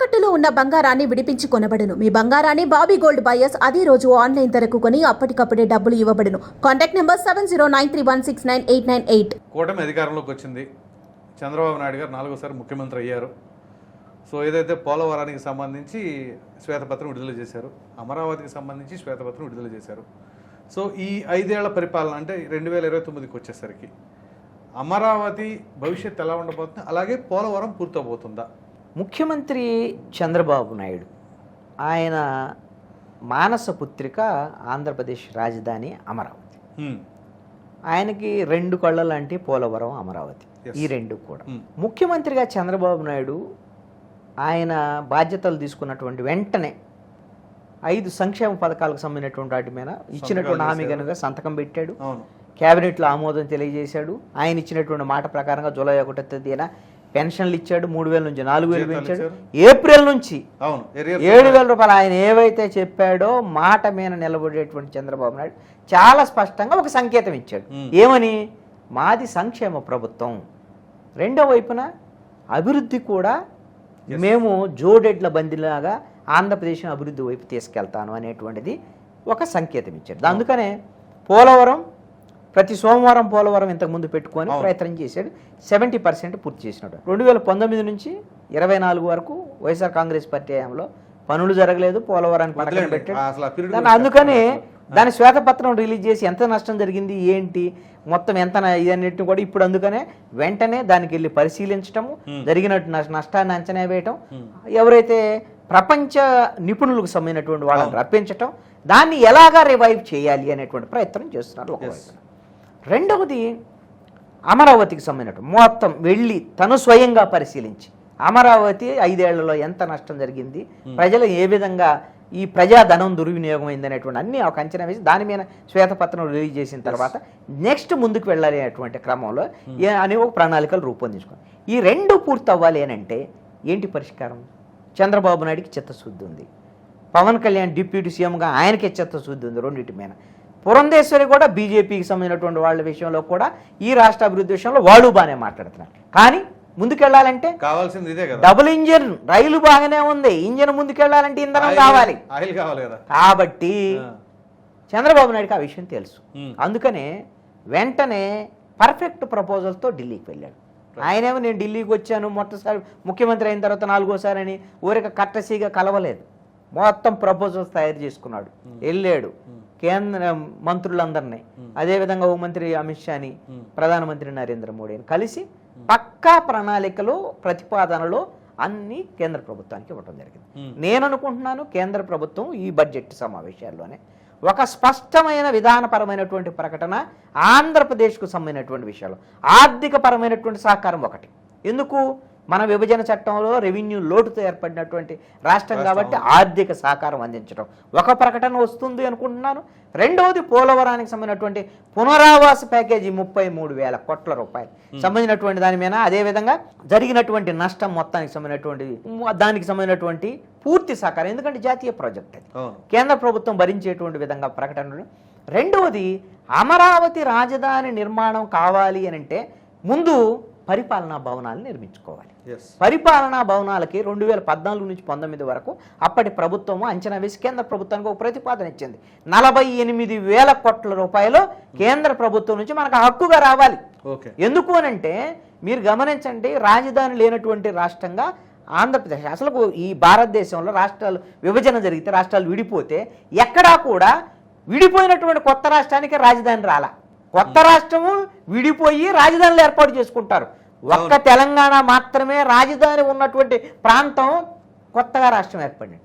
తాకట్టులో ఉన్న బంగారాన్ని విడిపించి కొనబడను మీ బంగారాన్ని బాబీ గోల్డ్ బయర్స్ అదే రోజు ఆన్లైన్ ధరకు కొని అప్పటికప్పుడే డబ్బులు ఇవ్వబడను. Contact number seven zero nine three one six nine eight nine eight. కూటమి అధికారంలోకి వచ్చింది. చంద్రబాబు నాయుడు గారు నాలుగోసారి ముఖ్యమంత్రి అయ్యారు. సో ఏదైతే పోలవరానికి సంబంధించి శ్వేతపత్రం విడుదల చేశారు అమరావతికి సంబంధించి శ్వేతపత్రం విడుదల చేశారు. సో ఈ ఐదేళ్ళ పరిపాలన అంటే రెండు వేల ఇరవై తొమ్మిదికి వచ్చేసరికి అమరావతి భవిష్యత్తు ఎలా ఉండబోతుంది? అలాగే పోలవరం పూర్తవబోతుందా? ముఖ్యమంత్రి చంద్రబాబు నాయుడు ఆయన మానస పుత్రిక ఆంధ్రప్రదేశ్ రాజధాని అమరావతి. ఆయనకి రెండు కళ్ళ లాంటి పోలవరం అమరావతి. ఈ రెండు కూడా. ముఖ్యమంత్రిగా చంద్రబాబు నాయుడు ఆయన బాధ్యతలు తీసుకున్నటువంటి వెంటనే ఐదు సంక్షేమ పథకాలకు సంబంధించినటువంటి వాటి మీద ఇచ్చినటువంటి హామీ. కనుక సంతకం పెట్టాడు క్యాబినెట్లో ఆమోదం తెలియజేశాడు ఆయన ఇచ్చినటువంటి మాట ప్రకారంగా జూలై ఒకటో తేదీన పెన్షన్లు ఇచ్చాడు మూడు వేల నుంచి నాలుగు వేలు పెంచాడు. ఏప్రిల్ నుంచి ఏడు వేల రూపాయలు ఆయన ఏవైతే చెప్పాడో మాట మీద నిలబడేటువంటి చంద్రబాబు నాయుడు చాలా స్పష్టంగా ఒక సంకేతం ఇచ్చాడు. ఏమని? మాది సంక్షేమ ప్రభుత్వం. రెండో వైపున అభివృద్ధి కూడా మేము జోడెడ్ల బందిలాగా ఆంధ్రప్రదేశ్ అభివృద్ధి వైపు తీసుకెళ్తాను అనేటువంటిది ఒక సంకేతం ఇచ్చాడు. అందుకనే పోలవరం ప్రతి సోమవారం పోలవరం ఇంతకుముందు పెట్టుకొని అవును. ప్రయత్నం చేశాడు సెవెంటీ పర్సెంట్ పూర్తి చేసినాడు రెండు వేల పంతొమ్మిది నుంచి ఇరవై నాలుగు వరకు వైఎస్ఆర్ కాంగ్రెస్ పార్టీ హయాంలో పనులు జరగలేదు పోలవరాన్ని పక్కన. పెట్టాడు అందుకని. దాని శ్వేతపత్రం రిలీజ్ చేసి ఎంత నష్టం జరిగింది ఏంటి మొత్తం ఎంత ఇదన్నిటిని కూడా ఇప్పుడు అందుకనే వెంటనే దానికి వెళ్ళి పరిశీలించటము జరిగినట్టు నష్ట- నష్టాన్ని అంచనా వేయటం ఎవరైతే ప్రపంచ నిపుణులకు సంబంధించినటువంటి వాళ్ళని రప్పించటం దాన్ని ఎలాగా రివైవ్ చేయాలి అనేటువంటి ప్రయత్నం చేస్తున్నారు ఒక. రెండవది అమరావతికి సంబంధించిన మొత్తం వెళ్ళి తను స్వయంగా పరిశీలించి. అమరావతి ఐదేళ్ళలో ఎంత నష్టం జరిగింది? ప్రజలు ఏ విధంగా ఈ ప్రజాధనం దుర్వినియోగం అయింది అనేటువంటి అన్ని ఒక అంచనా వేసి దాని మీద శ్వేతపత్రం రిలీజ్ చేసిన తర్వాత నెక్స్ట్ ముందుకు వెళ్ళాలి అనేటువంటి క్రమంలో అనే ఒక ప్రణాళికలు రూపొందించుకోండి ఈ రెండు పూర్తి అవ్వాలి అని అంటే ఏంటి పరిష్కారం? చంద్రబాబు నాయుడికి చిత్తశుద్ధి ఉంది. పవన్ కళ్యాణ్ డిప్యూటీ సీఎంగా ఆయనకే చిత్తశుద్ధి ఉంది రెండింటి మీద. పురంధేశ్వరి కూడా బీజేపీకి సంబంధించినటువంటి వాళ్ళ విషయంలో కూడా ఈ రాష్ట్ర అభివృద్ధి విషయంలో వాళ్ళు బాగానే మాట్లాడుతున్నారు. కానీ ముందుకెళ్ళాలంటే కావాల్సింది ఇదే కదా. డబుల్ ఇంజిన్ రైలు బాగానే ఉంది. ఇంజిన్ ముందుకెళ్ళాలంటే ఇంధనం కావాలి. ఆయిల్ కావాలి కదా. కాబట్టి. చంద్రబాబు నాయుడుకి ఆ విషయం తెలుసు. అందుకనే వెంటనే పర్ఫెక్ట్ ప్రపోజల్తో ఢిల్లీకి వెళ్ళాడు. ఆయనేమో నేను ఢిల్లీకి వచ్చాను మొట్టసారి ముఖ్యమంత్రి అయిన తర్వాత నాలుగోసారి అని ఊరిక కట్టసీగా కలవలేదు. మొత్తం ప్రపోజల్స్ తయారు చేసుకున్నాడు. వెళ్ళాడు. కేంద్ర మంత్రులందరినీ. అదేవిధంగా హోంమంత్రి అమిత్ షాని ప్రధానమంత్రి నరేంద్ర మోడీని కలిసి పక్కా ప్రణాళికలు ప్రతిపాదనలు అన్ని కేంద్ర ప్రభుత్వానికి ఇవ్వడం జరిగింది. నేను అనుకుంటున్నాను కేంద్ర ప్రభుత్వం ఈ బడ్జెట్ సమావేశాల్లోనే ఒక స్పష్టమైన విధానపరమైనటువంటి ప్రకటన ఆంధ్రప్రదేశ్కు సంబంధించినటువంటి విషయాలు. ఆర్థిక పరమైనటువంటి సహకారం ఒకటి. ఎందుకు? మన విభజన చట్టంలో రెవెన్యూ లోటుతో ఏర్పడినటువంటి రాష్ట్రం కాబట్టి ఆర్థిక సహకారం అందించడం. ఒక ప్రకటన వస్తుంది అనుకుంటున్నాను. రెండవది పోలవరానికి సంబంధించినటువంటి పునరావాస ప్యాకేజీ ముప్పై మూడు వేల కోట్ల రూపాయలు. సంబంధించినటువంటి దాని మీద అదేవిధంగా జరిగినటువంటి నష్టం మొత్తానికి సంబంధించినటువంటి దానికి సంబంధించినటువంటి పూర్తి సహకారం. ఎందుకంటే జాతీయ ప్రాజెక్ట్ అది. కేంద్ర ప్రభుత్వం భరించేటువంటి విధంగా ప్రకటనలు. రెండవది అమరావతి రాజధాని నిర్మాణం కావాలి అని అంటే ముందు పరిపాలనా భవనాలు నిర్మించుకోవాలి. పరిపాలనా భవనాలకి రెండు వేల పద్నాలుగు నుంచి పంతొమ్మిది వరకు అప్పటి ప్రభుత్వము అంచనా వేసి కేంద్ర ప్రభుత్వానికి ఒక ప్రతిపాదన ఇచ్చింది. నలభై ఎనిమిది వేల కోట్ల రూపాయలు కేంద్ర ప్రభుత్వం నుంచి మనకు హక్కుగా రావాలి. ఓకే ఎందుకు అనంటే మీరు గమనించండి రాజధాని లేనటువంటి రాష్ట్రంగా ఆంధ్రప్రదేశ్ అసలు ఈ భారతదేశంలో రాష్ట్రాలు విభజన జరిగితే రాష్ట్రాలు విడిపోతే ఎక్కడా కూడా విడిపోయినటువంటి కొత్త రాష్ట్రానికి రాజధాని రాలా. కొత్త రాష్ట్రము విడిపోయి రాజధానులు ఏర్పాటు చేసుకుంటారు. ఒక్క తెలంగాణ మాత్రమే రాజధాని ఉన్నటువంటి ప్రాంతం కొత్తగా రాష్ట్రం ఏర్పడింది.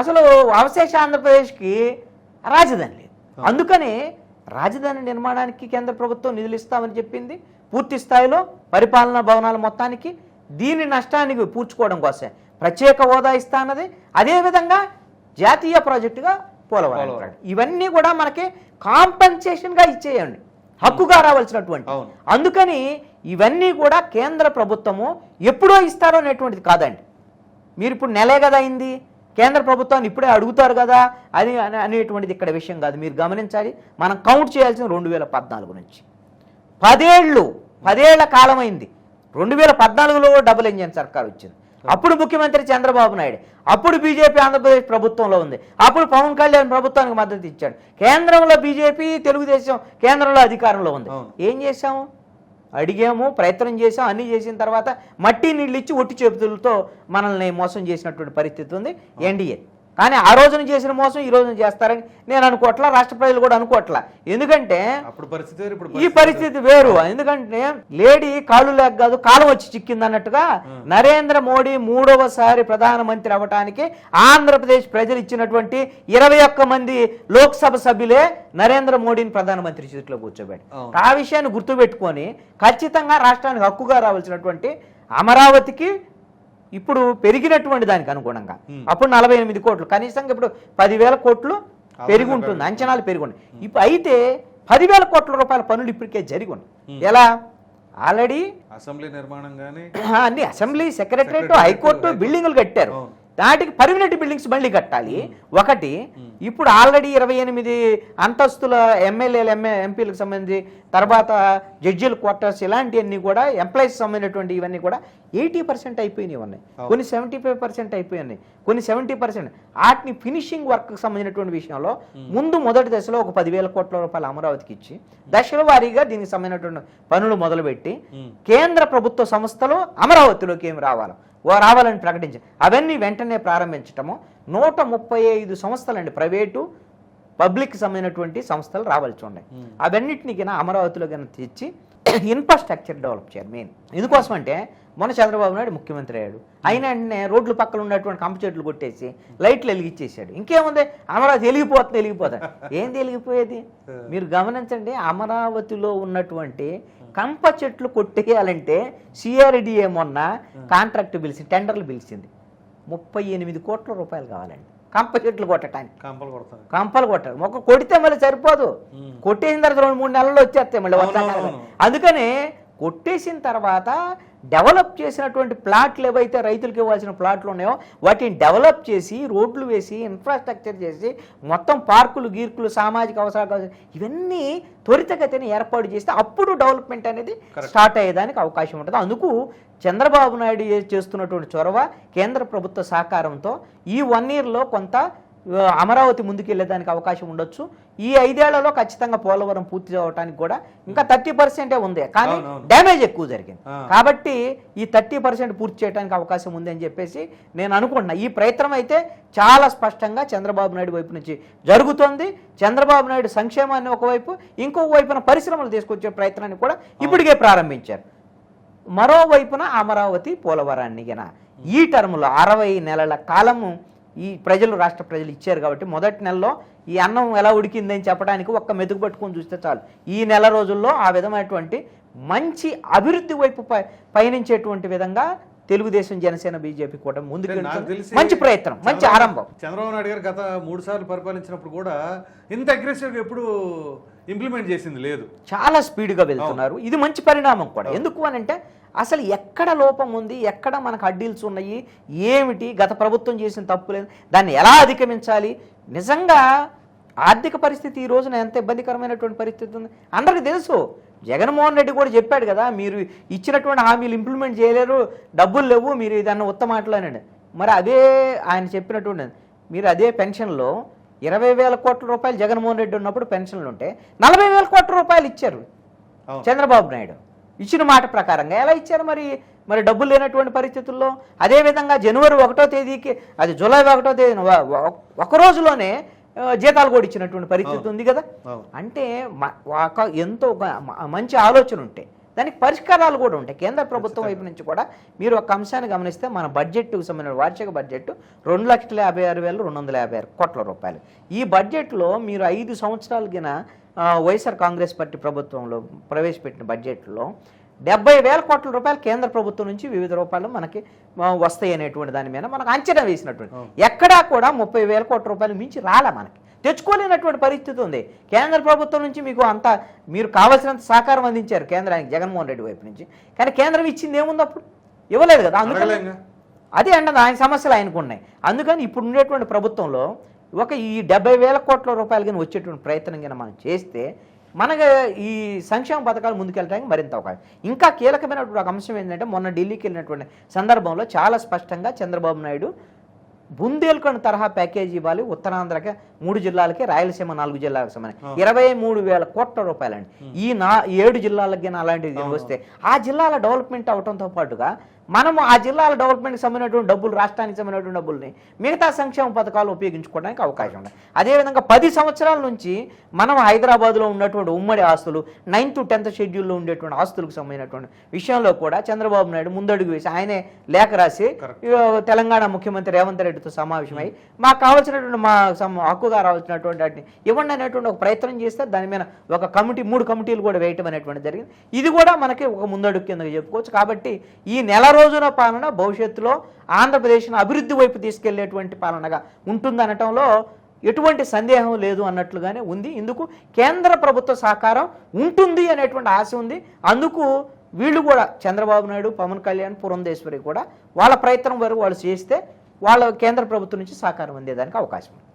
అసలు అవశేష ఆంధ్రప్రదేశ్కి రాజధాని లేదు. అందుకని రాజధాని నిర్మాణానికి కేంద్ర ప్రభుత్వం నిధులు ఇస్తామని చెప్పింది. పూర్తి స్థాయిలో పరిపాలనా భవనాల మొత్తానికి దీని నష్టానికి పూడ్చుకోవడం కోసమే. ప్రత్యేక హోదా ఇస్తా అన్నది. అదేవిధంగా జాతీయ ప్రాజెక్టుగా పోలవరం. ఇవన్నీ కూడా మనకి కాంపెన్సేషన్గా ఇచ్చేయండి. హక్కుగా రావాల్సినటువంటి. అందుకని ఇవన్నీ కూడా కేంద్ర ప్రభుత్వము ఎప్పుడో ఇస్తారో అనేటువంటిది కాదండి. మీరు ఇప్పుడు నెలే కదా అయింది. కేంద్ర ప్రభుత్వాన్ని ఇప్పుడే అడుగుతారు కదా అని అనే- అనేటువంటిది ఇక్కడ విషయం కాదు. మీరు గమనించాలి. మనం కౌంట్ చేయాల్సిన రెండు వేల పద్నాలుగు నుంచి. పదేళ్ళు పదేళ్ళ కాలం అయింది రెండు వేల పద్నాలుగులో డబుల్ ఇంజన్ సర్కార్ వచ్చింది. అప్పుడు ముఖ్యమంత్రి చంద్రబాబు నాయుడు అప్పుడు బీజేపీ ఆంధ్రప్రదేశ్ ప్రభుత్వంలో ఉంది. అప్పుడు పవన్ కళ్యాణ్ ప్రభుత్వానికి మద్దతు ఇచ్చాడు. కేంద్రంలో బీజేపీ తెలుగుదేశం కేంద్రంలో అధికారంలో ఉంది. ఏం చేశాము? అడిగాము ప్రయత్నం చేసాం అన్నీ చేసిన తర్వాత మట్టి నీళ్ళు ఇచ్చి ఒట్టి చేతులతో మనల్ని మోసం చేసినటువంటి పరిస్థితి ఉంది. ఎన్డీఏ. కానీ ఆ రోజున చేసిన మోసం ఈ రోజున చేస్తారని నేను అనుకోవట్లా రాష్ట్ర ప్రజలు కూడా అనుకోవట్లా. ఎందుకంటే అప్పుడు పరిస్థితి వేరు ఇప్పుడు ఈ పరిస్థితి వేరు. ఎందుకంటే లేడీ కాళ్ళు లేక కాదు కాలం వచ్చి చిక్కింది అన్నట్టుగా నరేంద్ర మోడీ మూడవసారి ప్రధానమంత్రి అవ్వటానికి ఆంధ్రప్రదేశ్ ప్రజలు ఇచ్చినటువంటి ఇరవై ఒక్క మంది లోక్సభ సభ్యులే నరేంద్ర మోడీని ప్రధానమంత్రి సీట్లో కూర్చోబెట్టి. ఆ విషయాన్ని గుర్తుపెట్టుకొని ఖచ్చితంగా రాష్ట్రానికి హక్కుగా రావాల్సినటువంటి అమరావతికి ఇప్పుడు పెరిగినటువంటి దానికి అనుగుణంగా. అప్పుడు నలభై ఎనిమిది కోట్లు. కనీసంగా ఇప్పుడు పదివేల కోట్లు పెరిగి ఉంటుంది. అంచనాలు పెరిగి ఉన్నాయి ఇప్పుడు అయితే పదివేల కోట్ల రూపాయల పనులు ఇప్పటికే జరిగి ఉన్నాయి. ఎలా? ఆల్రెడీ అసెంబ్లీ నిర్మాణం కానీ అన్ని అసెంబ్లీ సెక్రటరేట్ హైకోర్టు. బిల్డింగులు కట్టారు. వాటికి పర్మనెంట్ బిల్డింగ్స్ మళ్ళీ కట్టాలి. ఒకటి ఇప్పుడు ఆల్రెడీ ఇరవై ఎనిమిది అంతస్తుల ఎమ్మెల్యేలు ఎంఏ ఎంపీలకు సంబంధించి తర్వాత జడ్జిల క్వార్టర్స్ ఇలాంటివన్నీ కూడా ఎంప్లాయీస్ సంబంధించినటువంటి ఇవన్నీ కూడా ఎయిటీ పర్సెంట్ అయిపోయినాయి ఉన్నాయి. కొన్ని సెవెంటీ ఫైవ్ పర్సెంట్ అయిపోయినాయి. కొన్ని సెవెంటీ పర్సెంట్. వాటిని ఫినిషింగ్ వర్క్ సంబంధించినటువంటి విషయంలో ముందు మొదటి దశలో ఒక పదివేల కోట్ల రూపాయలు అమరావతికి ఇచ్చి దశల వారీగా దీనికి సంబంధించినటువంటి పనులు మొదలుపెట్టి కేంద్ర ప్రభుత్వ సంస్థలు అమరావతిలోకి ఏమి రావాలి? రావాలని ప్రకటించి అవన్నీ వెంటనే ప్రారంభించటము. నూట ముప్పై ఐదు సంస్థలండి. ప్రైవేటు పబ్లిక్ సంబంధించినటువంటి సంస్థలు రావాల్సి ఉన్నాయి అవన్నిటిని కింద అమరావతిలో కింద తెచ్చి ఇన్ఫ్రాస్ట్రక్చర్ డెవలప్ చేయాలి మెయిన్ ఎందుకోసం అంటే మొన్న చంద్రబాబు నాయుడు ముఖ్యమంత్రి అయ్యాడు. అయిన వెంటనే రోడ్ల పక్కన ఉన్నటువంటి కంప చెట్లు కొట్టేసి లైట్లు వెలిగించేసాడు ఇంకేముంది? అమరావతి వెలిగిపోతుంది వెలిగిపోతుంది. ఏం వెలిగిపోయేది? మీరు గమనించండి అమరావతిలో ఉన్నటువంటి కంప చెట్లు కొట్టేయాలంటే సిఆర్డిఏ మొన్న కాంట్రాక్ట్ పిలిచి టెండర్లు పిలిచింది. ముప్పై ఎనిమిది కోట్ల రూపాయలు కావాలండి. కంప చెట్లు కొట్టడానికి కంపలు కొడతాను కంపలు కొట్టారు మొక్క కొడితే మళ్ళీ సరిపోదు. కొట్టేసిన తర్వాత రెండు మూడు నెలల్లో వచ్చేస్తాయి మళ్ళీ వర్షాకాలం. అందుకని కొట్టేసిన తర్వాత డెవలప్ చేసినటువంటి ప్లాట్లు ఏవైతే రైతులకు ఇవ్వాల్సిన ప్లాట్లు ఉన్నాయో వాటిని డెవలప్ చేసి రోడ్లు వేసి ఇన్ఫ్రాస్ట్రక్చర్ చేసి మొత్తం పార్కులు గీర్కులు సామాజిక అవసరాలు ఇవన్నీ త్వరితగతిని ఏర్పాటు చేస్తే అప్పుడు డెవలప్మెంట్ అనేది స్టార్ట్ అయ్యేదానికి అవకాశం ఉంటుంది. అందుకు చంద్రబాబు నాయుడు చేస్తున్నటువంటి చొరవ కేంద్ర ప్రభుత్వ సహకారంతో ఈ వన్ ఇయర్లో కొంత అమరావతి ముందుకెళ్ళేదానికి అవకాశం ఉండొచ్చు. ఈ ఐదేళ్ళలో ఖచ్చితంగా పోలవరం పూర్తి అవడానికి కూడా ఇంకా థర్టీ పర్సెంటే ఉంది. కానీ. డ్యామేజ్ ఎక్కువ జరిగింది. కాబట్టి ఈ థర్టీ పర్సెంట్ పూర్తి చేయడానికి అవకాశం ఉంది అని చెప్పేసి నేను అనుకుంటున్నా. ఈ ప్రయత్నం అయితే చాలా స్పష్టంగా చంద్రబాబు నాయుడు వైపు నుంచి జరుగుతోంది. చంద్రబాబు నాయుడు సంక్షేమాన్ని ఒకవైపు ఇంకొక వైపున పరిశ్రమలు తీసుకొచ్చే ప్రయత్నాన్ని కూడా ఇప్పటికే ప్రారంభించారు. మరోవైపున అమరావతి పోలవరాన్ని గన ఈ టర్ములో అరవై నెలల కాలము ఈ ప్రజలు రాష్ట్ర ప్రజలు ఇచ్చారు కాబట్టి మొదటి నెలలో ఈ అన్నం ఎలా ఉడికిందని చెప్పడానికి ఒక్క మెతుకు పట్టుకొని చూస్తే చాలు. ఈ నెల రోజుల్లో ఆ విధమైనటువంటి మంచి అభివృద్ధి వైపు పయనించేటువంటి విధంగా తెలుగుదేశం జనసేన బీజేపీ కూడా ముందుకు మంచి ప్రయత్నం మంచి ఆరంభం. చంద్రబాబు నాయుడు గారు గత మూడు సార్లు పరిపాలించినప్పుడు కూడా ఇంత అగ్రెసివ్గా ఎప్పుడు ఇంప్లిమెంట్ చేసింది లేదు. చాలా స్పీడ్గా వెళ్తున్నారు. ఇది మంచి పరిణామం కూడా. ఎందుకు అని అంటే అసలు ఎక్కడ లోపం ఉంది? ఎక్కడ మనకు అడ్డీల్స్ ఉన్నాయి? ఏమిటి? గత ప్రభుత్వం చేసిన తప్పు లేదు. దాన్ని ఎలా అధిగమించాలి? నిజంగా ఆర్థిక పరిస్థితి ఈ రోజున ఎంత ఇబ్బందికరమైనటువంటి పరిస్థితి ఉంది? అందరికీ తెలుసు. జగన్మోహన్ రెడ్డి కూడా చెప్పాడు కదా మీరు ఇచ్చినటువంటి హామీలు ఇంప్లిమెంట్ చేయలేరు డబ్బులు లేవు మీరు ఇదన్న ఉత్తమ మాటలోనండి మరి అదే ఆయన చెప్పినటువంటి మీరు అదే పెన్షన్లో ఇరవై వేల కోట్ల రూపాయలు జగన్మోహన్ రెడ్డి ఉన్నప్పుడు పెన్షన్లు ఉంటే నలభై వేల కోట్ల రూపాయలు ఇచ్చారు. చంద్రబాబు నాయుడు. ఇచ్చిన మాట ప్రకారంగా ఎలా ఇచ్చారు మరి? మరి డబ్బులు లేనటువంటి పరిస్థితుల్లో? అదేవిధంగా జనవరి ఒకటో తేదీకి అది జూలై ఒకటో తేదీన ఒక రోజులోనే జీతాలు కూడా ఇచ్చినటువంటి పరిస్థితి ఉంది కదా. అంటే ఒక ఎంతో మంచి ఆలోచన ఉంటాయి దానికి పరిష్కారాలు కూడా ఉంటాయి. కేంద్ర ప్రభుత్వం వైపు నుంచి కూడా మీరు ఒక అంశాన్ని గమనిస్తే మన బడ్జెట్కు సంబంధించిన వార్షిక బడ్జెట్ రెండు లక్షల యాభై ఆరు వేల రెండు వందల యాభై ఆరు కోట్ల రూపాయలు. ఈ బడ్జెట్లో మీరు ఐదు సంవత్సరాలు గిన ఆ, వైఎస్ఆర్ కాంగ్రెస్ పార్టీ ప్రభుత్వంలో ప్రవేశపెట్టిన బడ్జెట్లో డెబ్బై వేల కోట్ల రూపాయలు కేంద్ర ప్రభుత్వం నుంచి వివిధ రూపాయలు మనకి వస్తాయి అనేటువంటి దాని మీద మనకు అంచనా వేసినటువంటి. ఎక్కడా కూడా ముప్పై వేల కోట్ల రూపాయలు మించి రాలే మనకి. తెచ్చుకోలేనటువంటి పరిస్థితి ఉంది. కేంద్ర ప్రభుత్వం నుంచి మీకు అంత మీరు కావాల్సినంత సహకారం అందించారు కేంద్రానికి జగన్మోహన్ రెడ్డి వైపు నుంచి. కానీ కేంద్రం ఇచ్చింది ఏముంది అప్పుడు? ఇవ్వలేదు కదా అందుకని. అదే అండి ఆయన సమస్యలు ఆయనకు ఉన్నాయి. అందుకని ఇప్పుడు ఉండేటువంటి ప్రభుత్వంలో ఒక ఈ డెబ్బై వేల కోట్ల రూపాయలు కానీ వచ్చేటువంటి ప్రయత్నం కానీ మనం చేస్తే మనకి ఈ సంక్షేమ పథకాలు ముందుకెళ్ళడానికి మరింత అవకాశం. ఇంకా కీలకమైనటువంటి ఒక అంశం ఏంటంటే మొన్న ఢిల్లీకి వెళ్ళినటువంటి సందర్భంలో చాలా స్పష్టంగా చంద్రబాబు నాయుడు బుందేల్ఖండ్ తరహా ప్యాకేజీ ఇవ్వాలి. ఉత్తరాంధ్రకి మూడు జిల్లాలకి రాయలసీమ నాలుగు జిల్లాలకు సంబంధించి ఇరవై మూడు వేల కోట్ల రూపాయలండి. ఈ నా ఏడు జిల్లాలకి అలాంటిది వస్తే ఆ జిల్లాల డెవలప్మెంట్ అవడంతో పాటుగా మనము ఆ జిల్లాల డెవలప్మెంట్కి సంబంధించినటువంటి డబ్బులు రాష్ట్రానికి సంబంధించినటువంటి డబ్బుల్ని మిగతా సంక్షేమ పథకాలు ఉపయోగించుకోవడానికి అవకాశం ఉంది. అదేవిధంగా పది సంవత్సరాల నుంచి మనం హైదరాబాద్లో ఉన్నటువంటి ఉమ్మడి ఆస్తులు నైన్త్ టెన్త్ షెడ్యూల్లో ఉండేటువంటి ఆస్తులకు సంబంధించినటువంటి విషయంలో కూడా చంద్రబాబు నాయుడు ముందడుగు వేసి ఆయనే లేఖ రాసి తెలంగాణ ముఖ్యమంత్రి రేవంత్ రెడ్డితో సమావేశమై మాకు కావాల్సినటువంటి మా హక్కుగా రావాల్సినటువంటి వాటిని ఇవ్వండి అనేటువంటి ఒక ప్రయత్నం చేస్తే దాని మీద ఒక కమిటీ మూడు కమిటీలు కూడా వేయటం అనేటువంటి జరిగింది. ఇది కూడా మనకి ఒక ముందడుగు కింద చెప్పుకోవచ్చు. కాబట్టి ఈ నెల రోజున పాలన భవిష్యత్తులో ఆంధ్రప్రదేశ్ను అభివృద్ధి వైపు తీసుకెళ్ళేటువంటి పాలనగా ఉంటుందనటంలో ఎటువంటి సందేహం లేదు అన్నట్లుగానే ఉంది. ఇందుకు కేంద్ర ప్రభుత్వ సహకారం ఉంటుంది అనేటువంటి ఆశ ఉంది. అందుకు వీళ్ళు కూడా చంద్రబాబు నాయుడు పవన్ కళ్యాణ్ పురంధేశ్వరి కూడా వాళ్ళ ప్రయత్నం వరకు వాళ్ళు చేస్తే వాళ్ళ కేంద్ర ప్రభుత్వం నుంచి సహకారం అందేదానికి అవకాశం ఉంది.